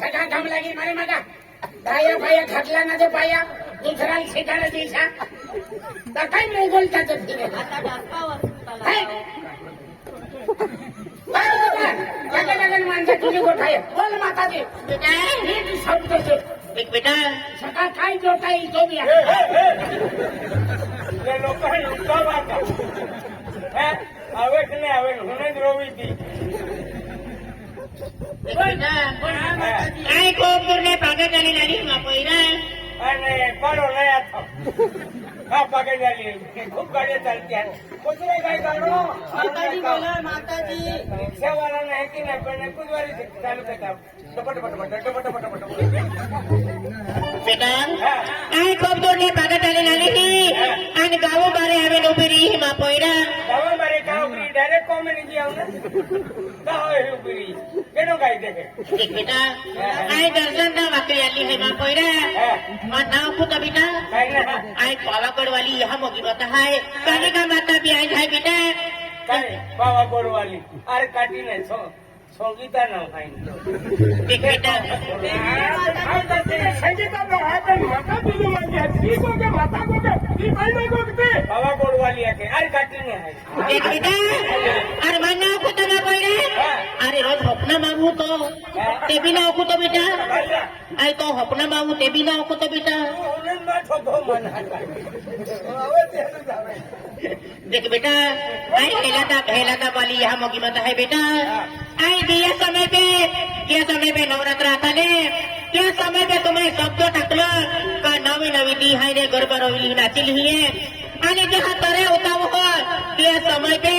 સગા કામ લાગી મારે માગા. દાયા ભાયા ખાટલા ના જે પાયા ગુજરાત શેઠાણા દેશા તો કઈ નહીં બોલતા જતી રે હવે હું જ રોવી હતી. કાંઈ કોક દૂરને પાગા ચાલી લાગી માં પોઈરા અને પાડો લઈ આતો હા પગે ખૂબ ગાડીઓ ચાલતી હતી. કૂતરે ગાડો માતાજી બોલે માતાજી. પણ કુદવારી ચાલુ કરતા ટપટ પટ પટ ટપટ પટ પટ બેટા કાંઈ કોક દૂરને પાગા ચાલી લાગી અને ગાવો બારે આવે ઊભી રહી માં ઉભરી ડાયરેક્ટ કોમેડી જે આવને કહો રૂપી કેનો ગાઈ દે બેટા આય દર્શન ના વાકે આલી હે. માં પોઈરા માં ના. ખુ તો બેટા આય પાવાગઢ વાલી યહ મોગી બતા હાય. કાને કા માતા બી આય હાય બેટા. પાવાગઢ વાલી અરે કાટી ને છો. সঙ্গীতা নাও খাই বাবা বড়ওয়ালিয়াকে আর কাটি না আর মানা কত না কইরে হ্যাঁ। আরে রোজ হপনা মামু তো। তেবি না অকুত বেটা। আচ্ছা। আই তো হপনা মামু তেবি অকুত বেটা। तो अपना मांगू ते भी नाव को तो बेटा देख बेटा आई कहलाता कहलाता वाली यहाँ मोगी माता है बेटा आई दिया समय पे क्या समय पे नवरात्र आता ने क्या समय पे तुम्हें शब्द टाकलं का नवी नवी दी हाय ने गरबा रवली नाचली ही आणि जेव्हा तरे होता हो त्या समय पे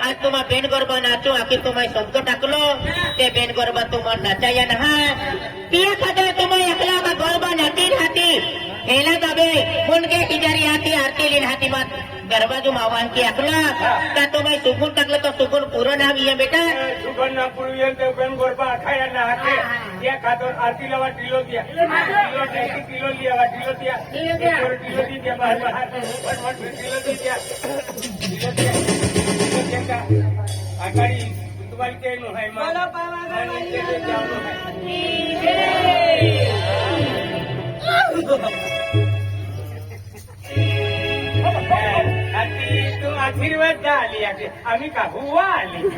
आज तुम्हा बेन गरबा नाचो आखिर तुम्हाला शब्द टाकलो ते बेन गरबा तुम्हाला नाचाया ना त्या खाते तुम्ही एकला का ती आरती लिहिली हाती मात गरबाजू मावान की आपला का तो बाई सुकून टाकलं तो सुकून पुरण नाम ये बेटा सुकून नाम पूर्ण ये ते बेन गोरबा आखाया ना हाते या खातो आरती लावा टिलो दिया टिलो टेकी टिलो लिया वा टिलो दिया टिलो दिया टिलो दिया बाहर बाहर वन वन टिलो दिया टिलो दिया आकारी तुम्हारी के नो है मां बोलो पावा मां की जय આશીર્વાદ જા આલી આખી આમી કા હુવા આલી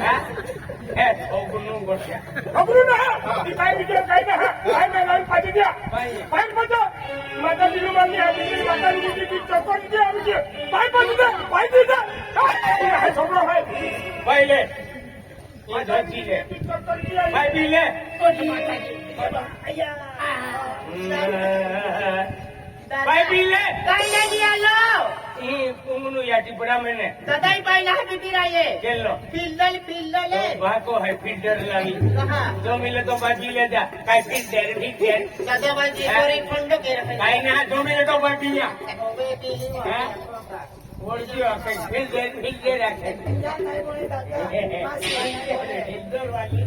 હા ઓગનું ગોઠ્યા ખબરું ના ઈ ભાઈ બીજો કઈ ના ભાઈ મેં લાઈન પાછી ગયા. ભાઈ. ભાઈ પાછો માતાજી નું માની આપી માતાજી ની બીજી ચોકોન જે આવી છે ભાઈ પાછું દે ભાઈ દીધા આ છોકરો ભાઈ ભાઈ લે. એ ધરતી લે. ચોકોન જે આવી ભાઈ બી લે. ઓજી માતાજી. ભાઈ બી લે કાંઈ નહીં આલો. ઈ કુંગનું યાટી પડા મેને દાદાઈ પાઈ ના બીતી રાયે. કેલો પિલ્લલ પિલ્લલે. ભાકો હે ફિલ્ટર લાવી. જો મિલે તો બાજી લે જા. કાઈ ફિલ્ટર ફિલ્ટર દાદાબાજી ગોરી ખંડો કે રહે. કાઈ ના જો મિલે તો બાજી યા હવે પેલી હે? ઓળખ્યો કઈ ફિલ્ટર ફિલ્ટર રાખે. ફિલ્ટર વાલી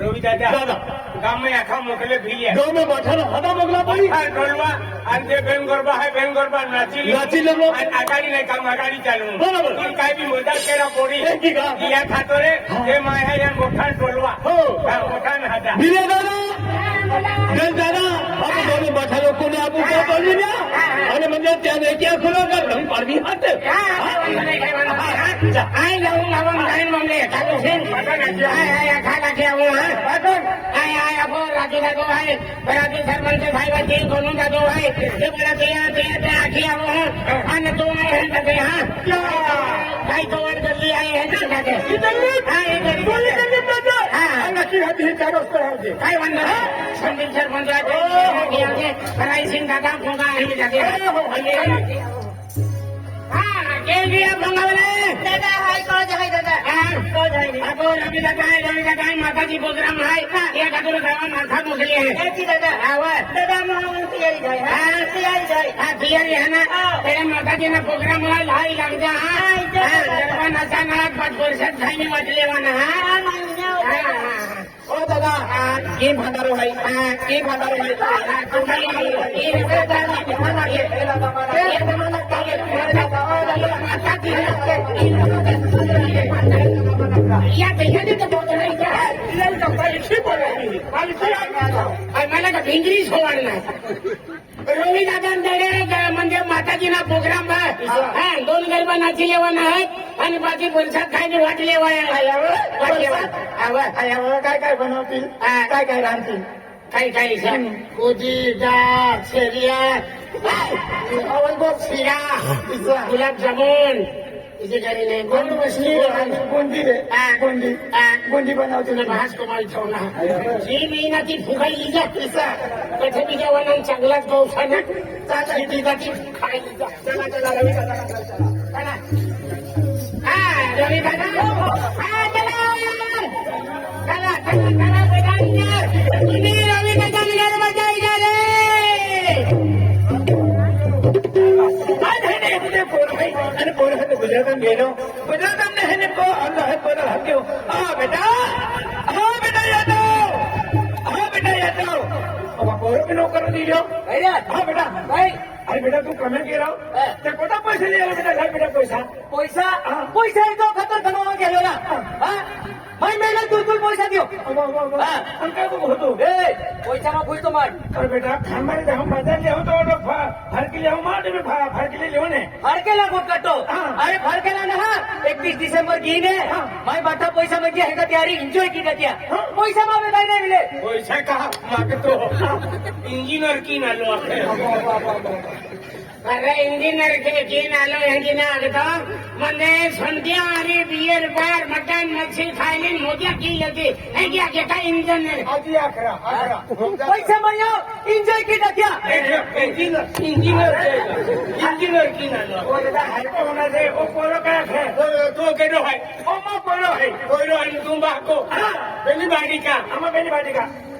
રવિ દાદા ગામે આખા મોકલે ભીએ ગામે બેઠા હતા મોકલા પડી આ ઢોલવા આજે બેન ગરબા હે બેન ગરબા નાચી લે નાચી લેવો. અને આગાડી નહીં કામ આગાડી ચાલુ બરાબર. તું કાઈ બી મજા કેરા પોડી એકી કા. ઈયા ખાતો રે જે માય હે યાર મોઠા ઢોલવા હો. હા મોઠા ના હતા ધીરે દાદા બેન દાદા અમે ગામે બેઠા લોકોને આપું તો બોલી ને અને મને ત્યાં નહીં ત્યાં ખોલો કે હાથે આઈ જાઉં बाजू का दो बराती सरपल के भाई बच्ची दोनों का दो है जो बराती यहाँ तेरे पे आखिर वो है हाँ. ना तो आए हैं ना तेरे हाँ भाई तो वर्ग जल्दी आए हैं. ना ना तेरे कितने आए बोले कितने बाजू हाँ? अलग हाथ ही. चारों से हाथ ही भाई वन ना संदीप सर बन जाते हैं बराती सिंह માતાજી પ્રોગ્રામ હાય એ કાકરો ખાવા માથા મોકલી હે એથી દાદા આવો દાદા માં તૈયારી જાય હા તૈયારી જાય આ પિયરી હે ને તેરે માતાજી ના પ્રોગ્રામ હાય લાઈ લાગજા હા ગરબા ના પાંચ થઈને मला का भिंगरी सोडला रवी म्हणजे माताजीना प्रोग्राम दोन गरबा नाची जेवण आहेत आणि बाकी पंचायत काय वाटले काय काय बनवतील काय काय राहतील काही काही कोजी डाळ शेरिया शिरा गुलाबजामुन तिची घरी नाही गोड बसली कोणती रे हा. कोणती हा. कोणती बनवतील तुला भास कमाल ठेवला जी महिना ती फुगायली जा तिचा कथे बिजा वनान चांगलाच पाऊस आहे ना चाचा तिचा ती खायली जा चला चला रवी दादा चला हा रवी दादा ગુજરાતમાં ગયેલો ગુજરાતમાં ને હેને કો અલ્લાહ પર હક્યો આ બેટા. હા બેટા યાદવ હા બેટા યાદવ હવે પોર બી નો કરી હા બેટા. ભાઈ. અરે બેટા તું કમે કે રહો તે કોટા પૈસા લઈ બેટા લાવ બેટા પૈસા. પૈસા? પૈસા એ તો ખતર કમાવા ગયેલો ના. હા? ભાઈ મેં તું તું પૈસા દો હા. અંકા તું હતું? એ પૈસામાં ભૂલ તો માર. અરે બેટા ખામારી દે હું બજાર લેવું તો ઓલો ફરકી લેવું માર દે ફરકી લઈ લેવું ને ફરકેલા કોટ કાટો અરે ફરકેલા ના હા. એકવીસ ડિસેમ્બર ગઈ ને મારી બાટા પૈસા માં ગયા હતા ત્યારે એન્જોય કી ગયા પૈસા માં આવે કઈ નહીં મિલે. પૈસા કા માગતો ઇન્જિનિયર કી ના લો આપણે. ಬರ್ರೆ ಇಂಜಿನಿಯರ್ ಚೀನಾಲು ಹೆಂಗಿನ ಆಗತ ಮೊನ್ನೆ ಸಂಧ್ಯಾ ಅರಿ ಬಿಯರ್ ಬಾರ್ ಮಟನ್ ಮಚ್ಚಿ ಖಾಯಿಲಿನ್ ಮೋದ್ಯ ಕೀಯತಿ ಹೆಂಗೆ ಆಗೇತ ಇಂಜಿನಿಯರ್ ಅದಿ ಆಕ್ರ ಆಕ್ರ ಪೈಸೆ ಮಯ್ಯ ಇಂಜಾಯ್ ಕಿಟಕ್ಯ ಇಂಜಿನಿಯರ್ ಇಂಜಿನಿಯರ್ ಇಂಜಿನಿಯರ್ ಕೀನಾಲು ಓದದ ಹಲ್ಪ ಹೋನದೆ ಓ ಪೋರೋ ಕಾಕ તો કેડો હોય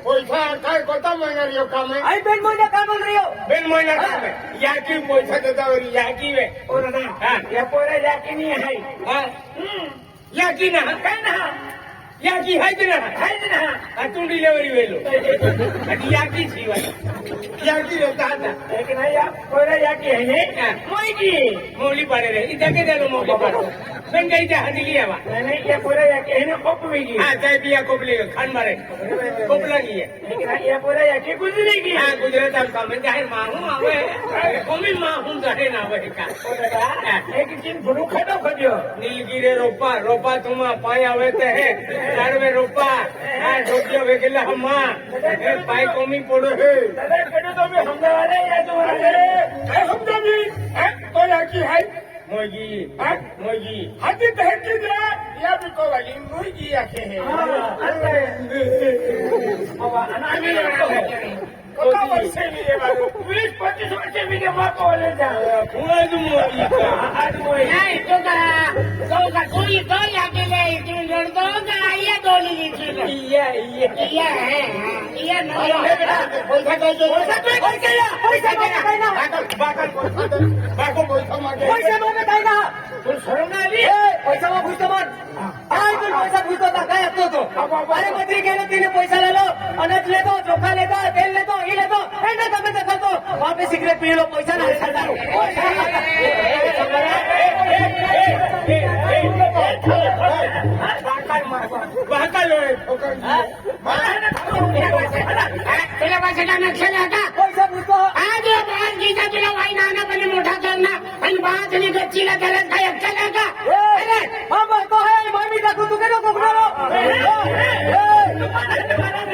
पैसा काय कोणता महिना रियो काम है आई बेन महीना काम बोल रियो बेन महीना काम है याकी पैसा देता है याकी है और ना हां ये पूरा याकी नहीं है हां याकी ना काय ना ಯಾಕೆ ಹೈದಿನ ಹೈದಿನ ಹತ್ತುಂಡಿ ಲೆವರಿ ವೇಲು ಅದು ಯಾಕೆ ಜೀವ ಯಾಕೆ ತಾತ ಹೋರ ಯಾಕೆ ಮೋಯ್ಕಿ ಮೌಲಿ ಪಾಡರೆ ಈ ಜಗದಾಗ ಮೌಲಿ ಪಾಡ ಸಂಗೈತ ಹದಿಲಿ ಅವ ನನಗೆ ಪೂರ ಯಾಕೆ ಏನು ಕೊಪ್ಪವಿಗಿ ಹಾ ಸಾಹೇಬಿ ಯಾ ಕೊಪ್ಪಲಿ ಖಾನ್ ಮಾರೆ ಕೊಪ್ಪಲಾಗಿ ಯಾ ಪೂರ ಯಾಕೆ ಗುಜರೇಗಿ ಹಾ ಗುಜರಾತ್ ಆಮ್ ಕಾಮನ್ ಜಾಹಿರ್ ಮಾಹೂ ಅವೆ કોમી માં હું જાહે ના વહીકા એક ચીન ભડું ખાડો ખડ્યો નીલગીરે રોપા રોપા તુમા પાય આવે તે હે તારવે રોપા. આ રોપિયો વેગેલા હમા એ પાય કોમી પડો હે. દાદા કડો તો મે હમદાવાદે યા તો વાલે એ હમદાવી હે. તો જાકી હાઈ મોજી હા. મોજી હાથી તહેકી દે યા બી કો વાલી મુર્ગી આખે હે બાબા અનામી કોતા વર્ષે ની એ બાજુ 20 25 વર્ષે ની કે માં કો લે જા હું આજ મોજી કા આજ મોય નહીં તો નો પૈસા ના ના ના પૂછતો હતા કઈ આપતો હતો અરે ગયેલો તેને પૈસા લેલો અનાજ લેતો ચોખા લેતો તેલ લેતો એ લેતો એને તમે દેખાતો વાપે સિગરેટ પી લો પૈસા ના પેલા પાસે ના હતા પૈસા પૂછતો આજે બાર ગીતા પેલા વાઈ નાના બને મોટા કરના અને પાંચની ગચ્ચીલા કરે થાય ખેલા હતા અરે તો હે મામી કા તું કેનો કોકડાલો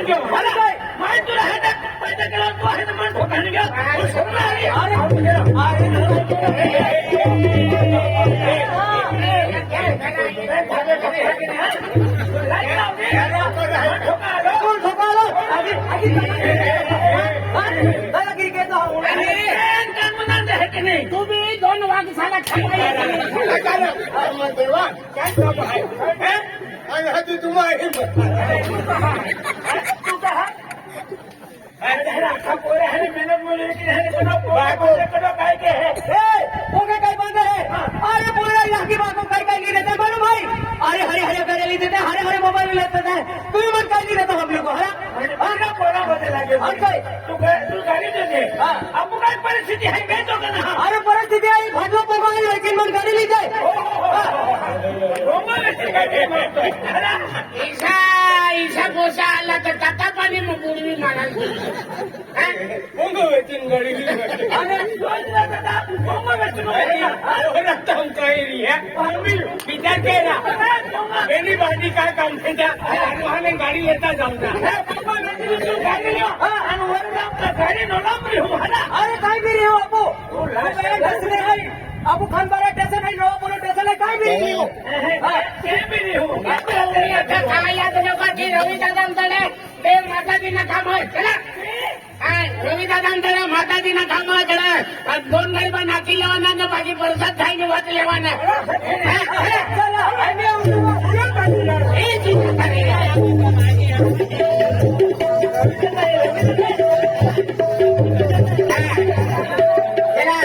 એ અરે ભાઈ તું બી दोन वाघ साला આખા પોરે હે મહેનત મોલી કે હે કડો બાકો કડો કાઈ કે હે ए, ओके काय बांधा है अरे पूरा इलाके बाको काय काय नहीं रहता मालूम भाई अरे हरे हरे करे लेते थे हरे हरे मोबाइल में लेते थे तू ही मत काय नहीं रहता हम लोग को हरा આના પોરા બધે લાગે और कोई તું गा- તું ગાડી દે દે હા. અમુક કાંઈ પરિસ્થિતિ ઈશા ઈશા ગોસા આલા તો તાતા પાણી માં બુડી પોંગો વેચીને ગાડી લીધી. અને જોઈલા દાદા કોમો વેચનો ઓલા તો કહી રહી હે. બીજા કેરા. એની બાજી કા કામ છે ત્યાં? આને ગાડી લેતા જાઉં ત્યાં. ગાડી લ્યો હા. આનું વરદાન ગાડી નો નામ રહ્યો અરે કાઈ બી રહ્યો આપો. સ્ટેશન હઈ આપો ખાનબારા સ્ટેશન હઈ નવા પોલીસ સ્ટેશન હઈ કાઈ બી રહ્યો હા કે બી રહ્યો યાદ લોકો રવિ દાદા તળે બે માતાજીના કામ હોય ચલા હા, રવિ દાદા તળે માતાજીના કામ હોય ચલા આ દોન ગરીબા નાખી લેવાના ને બાકી વરસાદ થાય ને વાત લેવાના હા, ચલા. ચાલો અમે એ ચિંતા કરી રહ્યા.